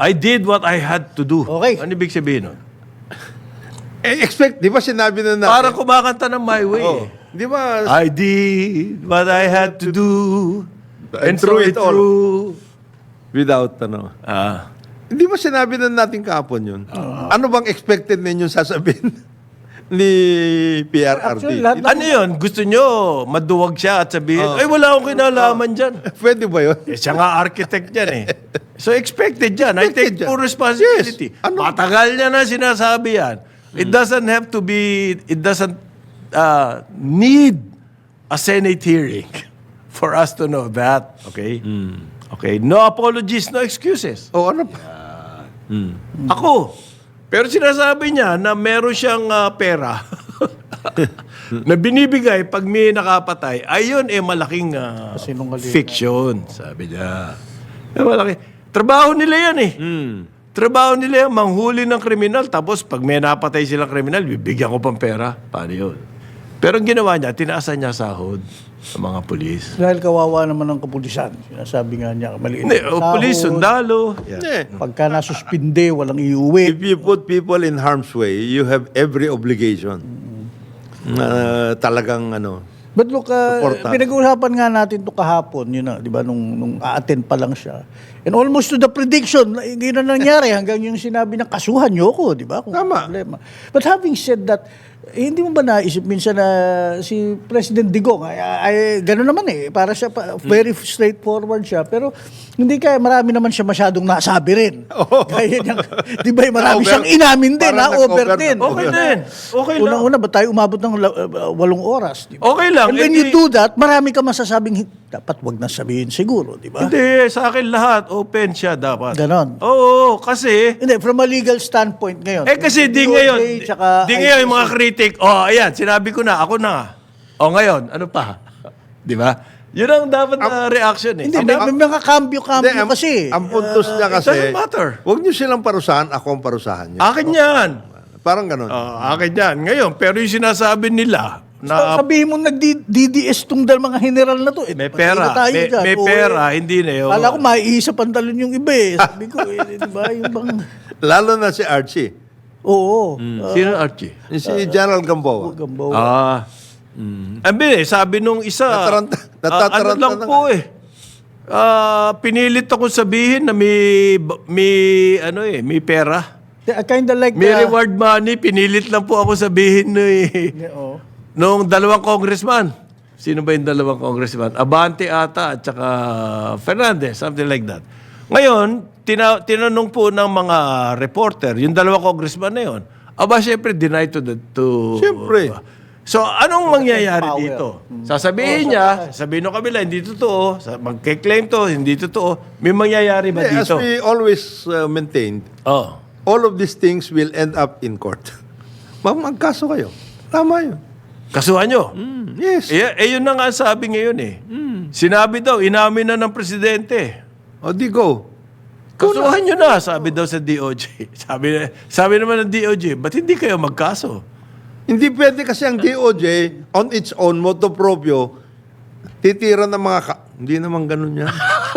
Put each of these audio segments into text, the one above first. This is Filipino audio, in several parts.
I did what I had to do. Okay. Ano ibig sabihin nun? Eh, expect, di ba sinabi na natin? Para kumakanta ng my way. Oh, eh. di ba? I did what I had to do. And And through it all. through. Without, ano. Ah. Hindi ba sinabi na natin kahapon yun? Ano bang expected ninyong sasabihin ni PRRD? Actually, lahat Ano yun? Gusto nyo maduwag siya at sabihin, ay wala akong kinalaman dyan. Pwede ba yun? Eh, siya nga architect yan eh. So expected yan. I Expected take yan. full responsibility. Yes. Ano? Matagal niya na sinasabi yan. It doesn't have to be, it doesn't uh, need a Senate hearing for us to know that. Okay? Okay. No apologies, no excuses. O ano pa? Ako. Pero sinasabi niya na meron siyang ah, pera na binibigay pag may nakapatay. Ayun eh malaking Kasinungalingan. fiction, sabi niya. Eh, malaki. Trabaho nila yan eh. Trabaho nila yan, manghuli ng kriminal. Tapos pag may napatay silang kriminal, bibigyan ko pang pera. Paano yun? Pero ang ginawa niya, tinaasan niya sahod sa mga pulis. Dahil kawawa naman ng kapulisan. Sinasabi nga niya, maliit Hindi, ang o sahod. pulis, sundalo. Hindi. Pagka nasuspinde, walang iuwi. If you put people in harm's way, you have every obligation. Na talagang ano. But look, uh, Supportan. pinag-uusapan nga natin to kahapon, yun na, di ba, nung, nung a-attend pa lang siya. And almost to the prediction, na- yun na nangyari hanggang yung sinabi ng kasuhan niyo ko, di ba? Kung Tama. Problema. But having said that, eh, hindi mo ba naisip minsan na si President Digong, ay, ay, gano'n naman eh, para siya, pa, very straightforward siya, pero hindi kaya marami naman siya masyadong nasabi rin. Kaya niyang, di ba, marami Na-over- siyang inamin din, parang na-over nag-over din. na- Okay din. Okay lang. Unang-una, ba tayo umabot ng la- uh, walong oras? Di ba? Okay lang. And when Eh, you di- do that, marami ka masasabing, "Hi- dapat wag na sabihin siguro, di ba? Hindi, sa akin lahat, open siya dapat. Ganon. Oo, kasi, Hindi, from a legal standpoint ngayon. eh kasi di ngayon, tsaka di ngayon yung ICC. Critic, oh, ayan, sinabi ko na, ako na. O ngayon, ano pa? Di ba? Yun ang dapat na reaction eh. Hindi, may, may mga kambyo-kambyo Hindi, ang, kasi. ang puntos niya it kasi, doesn't matter. huwag niyo silang parusahan, ako ang parusahan niyo. Akin yan. Parang ganun. Oh, akin yan. Ngayon, pero yung sinasabi nila, na sabihin mo nag-DDS tong dal mga general na to. Eh, may patay pera, na tayo may, dyan. may Oo, pera, eh. hindi na yun. Kala ko maiisa pantalon yung iba eh. Sabi ko, eh, di ba? Yung bang... Lalo na si Archie. Oo. Sino Archie? Si General Gamboa. Gambaw. Ah. Mm. Abi, sabi nung isa, Nataranta- ah, ano natataranta lang na po eh. Ah, pinilit ako sabihin na may may ano eh, may pera. Kind of like May the- reward money, pinilit lang po ako sabihin no eh. Yeah, oo. Nung dalawang congressman. Sino ba yung dalawang congressman? Abante ata at saka Fernandez, something like that. Ngayon, tina- tinanong po ng mga reporter, yung dalawang congressman na yun, aba, syempre, deny to the... To, Siyempre. So, anong mangyayari Power. dito? Sasabihin niya, sabihin ng kabila, hindi totoo. Sa- Magke-claim to, hindi totoo. May mangyayari ba as dito? we always uh, maintained, Oh. all of these things will end up in court. Mag magkaso kayo. Tama yun. Kasuhan nyo. Mm, yes. Eh, eh, yun na nga ang sabi ngayon eh. Sinabi daw, inamin na ng presidente. O di go. Kasuhan nyo na, sabi daw sa DOJ. Sabi, sabi naman ng DOJ, ba't hindi kayo magkaso? Hindi pwede kasi ang DOJ, on its own, moto proprio, titira ng mga... Ka- hindi naman ganun yan.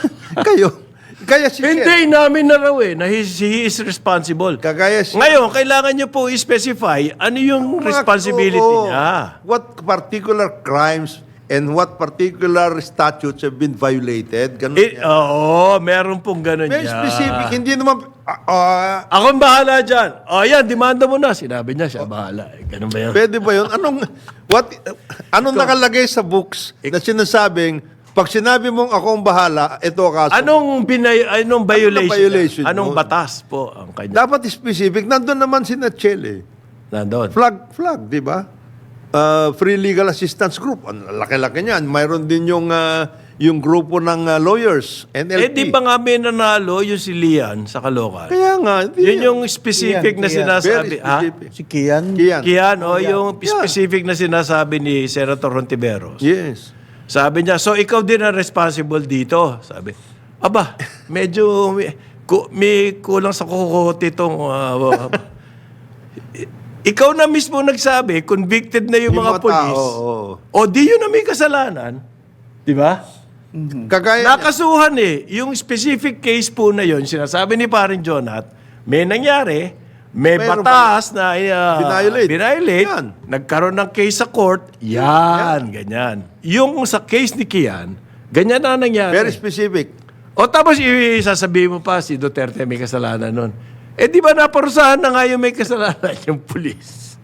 kayo. Kaya si Hindi, inamin na raw eh, na he, he is responsible. Kagaya si... Ngayon, kailangan nyo po i-specify ano yung Mga- responsibility oo. niya. What particular crimes and what particular statutes have been violated. Ganun Eh, yan. oo, meron pong ganun Very niya. specific. Hindi naman... ah, ah, Ako ang bahala dyan. O yan, demanda mo na. Sinabi niya, siya bahala. Eh, Ganun ba yun? pwede ba yun? Anong... What, anong nakalagay sa books na sinasabing pag sinabi mong ako ang bahala, ito kaso. Anong binay anong violation? violation niya? Anong yun? batas po ang kanya? Dapat specific. Nandun naman si Nachel eh. Nandun. Flag, flag, di ba? Uh, free Legal Assistance Group. Ang laki-laki niyan. Mayroon din yung, uh, yung grupo ng uh, lawyers, NLP. Eh di ba nga may nanalo yung si Lian sa Caloocan? Kaya nga. di- Yun yung specific Kian, na Kian. sinasabi. Very Ha? Si Kian. Kian. Kian, o yung Yeah. specific na sinasabi ni Senator Rontiveros. Yes. Sabi niya, so ikaw din ang responsible dito. Sabi, aba, medyo may, ku, may kulang sa kukote itong... uh, ikaw na mismo nagsabi, convicted na yung, Yung mga mga polis. tao, oo. O di yun na may kasalanan. Di ba? Kagaya niya. Nakasuhan eh. Yung specific case po na yon sinasabi ni parin Jonat, may nangyari, may Meron batas na uh, Binviolate. binviolate, Yan. nagkaroon ng case sa court, yan, ganyan. Yung sa case ni Kian, ganyan na nangyari. Very specific. o tapos isasabihin mo pa, si Duterte may kasalanan nun. Eh di ba naparusahan na nga yung may kasalanan, yung pulis.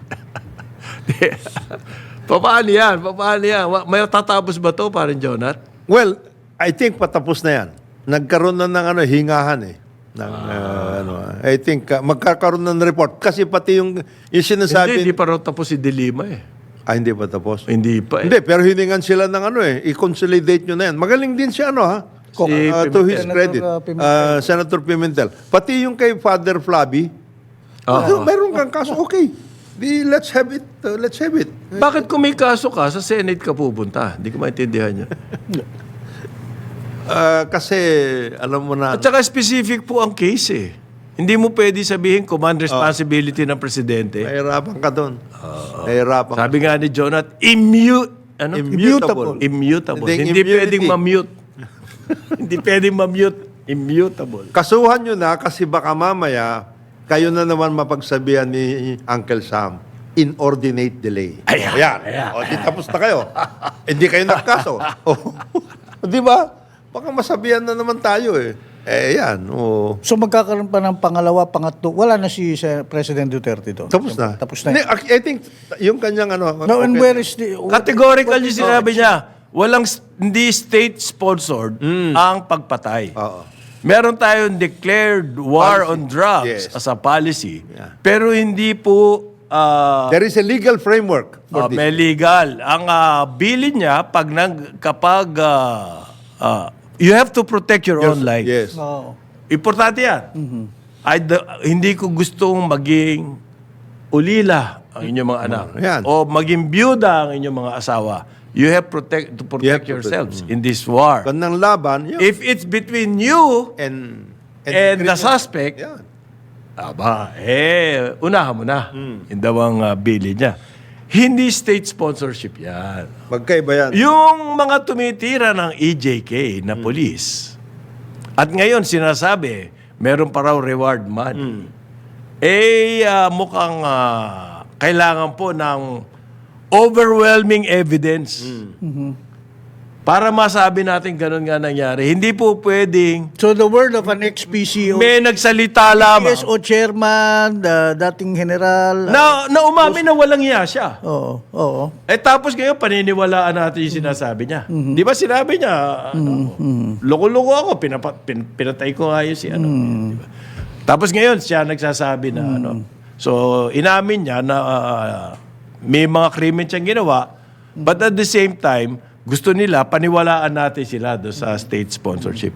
Paano yan? Paano yan? May tatapos ba to, parin Jonat? Well, I think patapos na yan. Nagkaroon na ng ano, hingahan eh. Ng, uh, ano, I think uh, magkakaroon ng report. Kasi pati yung, yung sinasabi... Hindi, hindi pa raw tapos si Dilima eh. Ah, hindi pa tapos? Hindi pa eh. Hindi, pero hiningan sila ng ano eh. I-consolidate nyo na yan. Magaling din siya ano ha. Si Uh, to his Senator, credit. uh, Pimentel. Uh, Senator Pimentel. Pati yung kay Father Flavi. Oo. Meron kang kaso. Okay. Di, let's have it. uh, let's have it. Bakit kung may kaso ka, sa Senate ka pupunta? Hindi ko maintindihan niya. Uh, kasi, alam mo na. At saka specific po ang case eh. Hindi mo pwede sabihin command responsibility ng presidente. Nahirapan ka doon. Nahirapan ka. Sabi nga ni Jonat, immute. Ano? Immutable. Immutable. Hindi, Hindi, immunity. pwedeng ma-mute. Hindi pwedeng ma-mute. Immutable. Kasuhan nyo na kasi baka mamaya kayo na naman mapagsabihan ni Uncle Sam inordinate delay. Ayan. Ayan. O, di tapos na kayo. Hindi kayo nagkaso. o, di ba? Baka masabihan na naman tayo eh. Eh, yan. O. So magkakaroon pa ng pangalawa, pangatlo. Wala na si Sen- President Duterte doon. Tapos na. Tapos na. Hindi, I think, yung kanyang ano. No, and where is the... Categorical yung sinabi niya. Walang hindi state-sponsored ang pagpatay. Oo. Meron tayong declared war on drugs Yes. as a policy. Yeah. Pero hindi po ah, There is a legal framework for ah, this. may legal. Ang uh, bilin niya pag nag, kapag ah, ah, you have to protect your own life. Yes. Oo. Importante yan. Ay, da- hindi ko gustong maging ulila ang inyong mga anak. Yan. O maging byuda ang inyong mga asawa. You have protect, to You have protect to yourselves in this war. Kanang laban, yun. If it's between you and, and, the criminal- suspect, Yan. aba, eh, unahan mo na. Hmm. Yung uh, bili niya. Hindi state sponsorship yan. Magkaiba yan. Yung mga tumitira ng EJK na police, at ngayon sinasabi, meron pa raw reward money. Eh, ah, mukhang ah, kailangan po ng overwhelming evidence. Para masabi natin ganun nga nangyari. Hindi po pwedeng So the word of an ex-PCO, may nagsalita lamang PSO chairman, the dating general. na, na umamin na walang iya siya. Oo, oo. Eh tapos ngayon, paniniwalaan natin yung sinasabi niya. Di ba sinabi niya, ano, loko-loko ako, pinapa, pin, pinatay ko nga yun si ano. Di ba? Tapos ngayon, siya nagsasabi na ano. So, inamin niya na ah, may mga krimen siyang ginawa, but at the same time, gusto nila, paniwalaan natin sila do sa state sponsorship.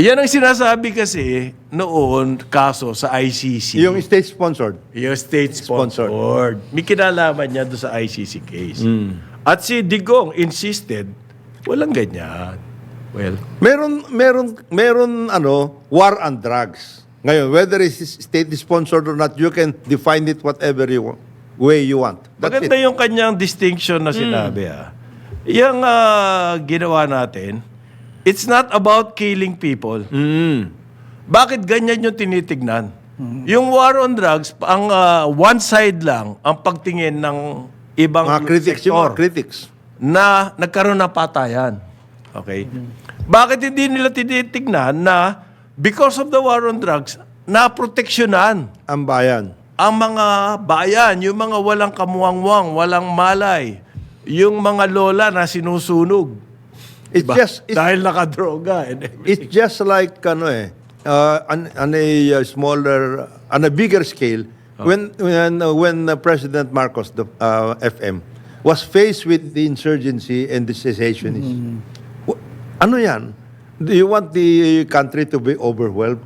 Yan ang sinasabi kasi noon, kaso sa ICC. Yung state-sponsored. Yung state Sponsored. sponsored. May kinalaman niya doon sa ICC case. At si Digong insisted, walang ganyan. Well, Meron meron meron ano war on drugs. Ngayon, whether it's state-sponsored or not, you can define it whatever you want, way you want. That's maganda it. yung kanyang distinction na sinabi ah. Yung ah, ginawa natin, it's not about killing people. Mm. Bakit ganyan yung tinitignan? Yung war on drugs, ang ah, one side lang ang pagtingin ng ibang Mga critics, yung mga critics. na nagkaroon ng patayan. Okay? Bakit hindi nila tinitignan na because of the war on drugs, naproteksyonan Ang bayan. Ang mga bayan, yung mga walang kamuwangwang, walang malay, yung mga lola na sinusunog. It's Ba- just it's, dahil nakadroga. and everything. it's just like ano eh uh, on, on a uh, smaller on a bigger scale when when uh, when uh, President Marcos the uh, FM was faced with the insurgency and the secessionists. Wa- Ano yan? Do you want the country to be overwhelmed?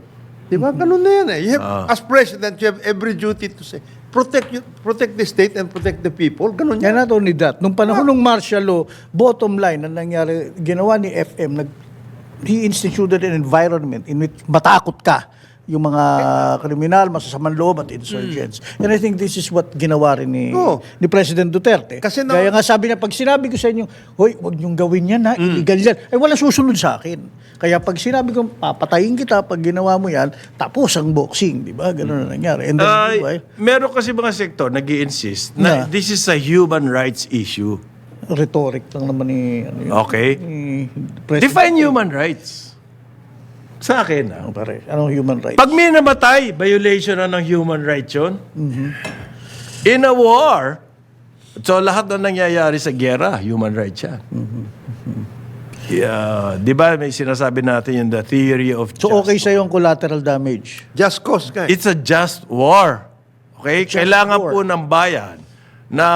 Di ba? Ganun na yan eh. You have, As president, you have every duty to say, protect you, protect the state and protect the people. Ganun And yan. not only that, nung panahon ng martial law, bottom line, ang nangyari, ginawa ni FM, nag, he instituted an environment in which matakot ka yung mga kriminal, masasamang loob at insurgents. And I think this is what ginawa rin ni, Oo. ni President Duterte. Kasi na- Kaya nga sabi niya, pag sinabi ko sa inyo, hoy, huwag niyong gawin yan ha, illegal yan. Ay wala susunod sa akin. Kaya pag sinabi ko, papatayin kita pag ginawa mo yan, tapos ang boxing, di ba? Ganun na nangyari. And then, di ba, meron kasi mga sektor nag insist na Na. this is a human rights issue. rhetoric lang naman ni, ano yun, Okay? ni President. Define human rights. Sa akin, ah. Ano, pare? Anong human rights? Pag may namatay, violation na ng human rights yun. In a war, so lahat na nangyayari sa gera, human rights yan. Yeah, di ba may sinasabi natin yung the theory of so just okay sa'yo ang collateral damage? Just cause eh. It's a just war. Okay? Just Kailangan war. po ng bayan na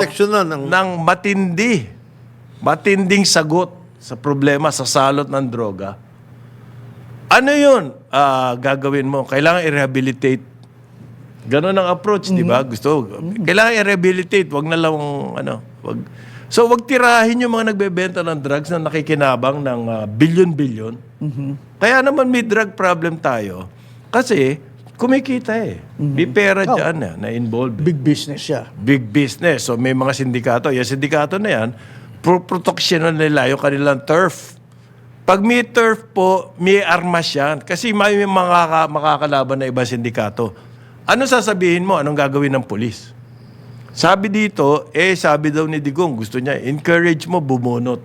Protection na ng- ng matindi, matinding sagot sa problema sa salot ng droga. Ano yun ah, gagawin mo? Kailangan i-rehabilitate. Ganon ang approach, di ba? Gusto. Kailangan i-rehabilitate. Wag na lang, ano, wag. So, wag tirahin yung mga nagbebenta ng drugs na nakikinabang ng ah, bilyon-bilyon. Kaya naman may drug problem tayo. Kasi, kumikita eh. May pera dyan eh, na involved. Big business siya. Big business. So, may mga sindikato. Yung sindikato na yan, pro proteksyonan nila yung kanilang turf. Pag may turf po, may armas yan. Kasi may makaka, makakalaban na ibang sindikato. Ano sasabihin mo? Anong gagawin ng polis? Sabi dito, eh sabi daw ni Digong, gusto niya, encourage mo, bumunot.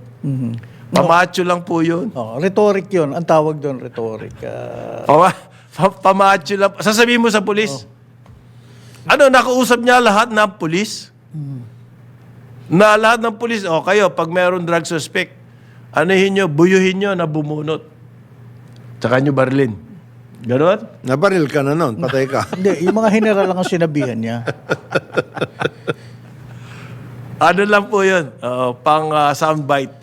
Pamacho lang po yun. Oh, rhetoric yun. Ang tawag doon, rhetoric. Ah, Pama, pa- pamacho lang. Sasabihin mo sa polis. Ano, nakausap niya lahat ng polis? Na lahat ng polis, o kayo, pag meron drug suspect, anuhin nyo, buyuhin nyo na bumunot. Tsaka nyo barlin. Ganon? Nabaril ka na noon, patay ka. hindi, yung mga general lang ang sinabihan niya. Ano lang po yun? Oo, pang ah, soundbite.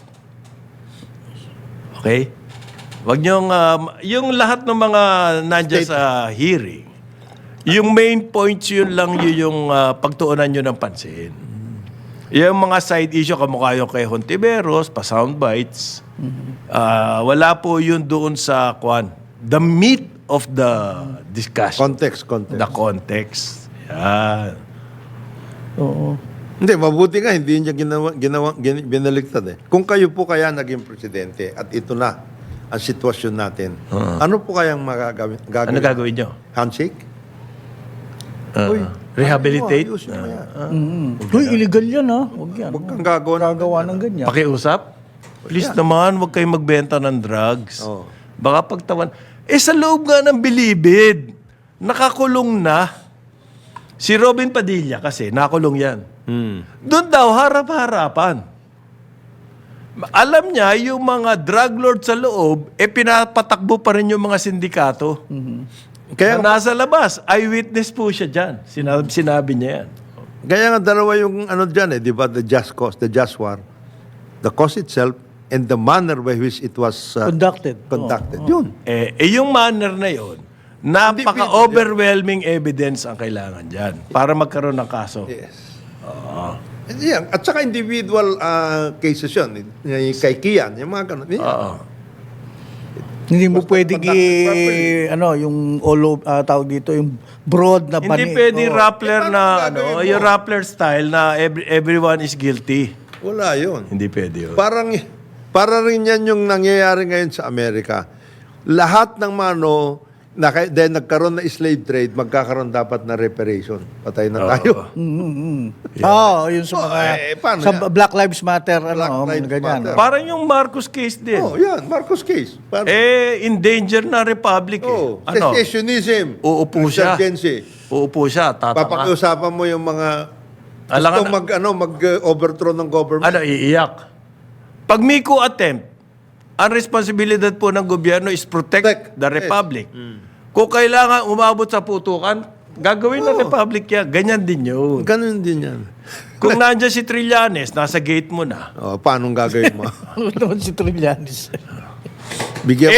Okay? Wag niyong, um, yung lahat ng mga nandiyan sa hearing, yung main points yun lang yun yung ah, pagtuunan nyo ng pansin. Yung mga side issue, kamukha yung kay Hontiveros, pa soundbites, ah, wala po yun doon sa, kwan, the meat of the discussion. Context, context. the context. Yan. Oo. Hindi, mabuti nga, hindi niya ginawa, ginawa, gin, binaliktad eh. Kung kayo po kaya naging presidente at ito na ang sitwasyon natin, ano po kayang magagawin? Gagawin? Ano gagawin nyo? Handshake? Uh, Uy, rehabilitate? Ayos mo yan. Mm. Uy, illegal yan ha. Huwag yan. Huwag kang gagawa ng Gagawa ng ganyan. Pakiusap? Please naman, huwag kayong magbenta ng drugs. Oo. Baka pagtawan. Eh sa loob nga ng bilibid, nakakulong na. Si Robin Padilla kasi, nakulong yan. Hmm. Doon daw, harap-harapan. Alam niya, yung mga drug lord sa loob, eh pinapatakbo pa rin yung mga sindikato. Kaya, na nasa labas, eyewitness po siya dyan. Sinabi, sinabi niya yan. kaya nga dalawa yung ano dyan eh, di ba? The just cause, the just war. The cause itself and the manner by which it was uh, Conducted. conducted. Yun. Eh, eh yung manner na yon, napaka-overwhelming evidence ang kailangan dyan para magkaroon ng kaso. Yes. Yan. At saka individual uh, cases yun. Y- Kay Kian, yung mga ganun. Yan. Oo. Hindi mo pwedeng i, ano, yung all of, ah, tawag dito, yung broad na Hindi bani. pwedeng Oo. Rappler Eh, na, ano, mo? yung Rappler style na every, everyone is guilty. Wala yun. Hindi pwede yun. Parang, para rin yan yung nangyayari ngayon sa Amerika. Lahat ng mano, na, dahil nagkaroon na slave trade, magkakaroon dapat na reparation. Patay na tayo. Oo, yun sa Oh, mga, eh, paano sa yan? Black Lives Matter, Black ano, Lives ganyan. Matter. Parang yung Marcos case din. Oh, yan. Marcos case. Paano? Eh, in danger na republic eh. oh, Ano? secessionism. Uupo siya. Insurgency. Uupo siya, tataka. Papakiusapan mo yung mga Alangan gusto mag, ano, mag-overthrow ng government. Ano, iiyak. Pag may coup attempt, ang responsibilidad po ng gobyerno is protect Protect. the Yes. republic. Kung kailangan umabot sa putukan, gagawin ng republic yan. Ganyan din yun. Ganun din yan. Kung nandiyan si Trillanes, nasa gate mo na. Oh, paano gagawin mo? Ano naman si Trillanes? Bigyan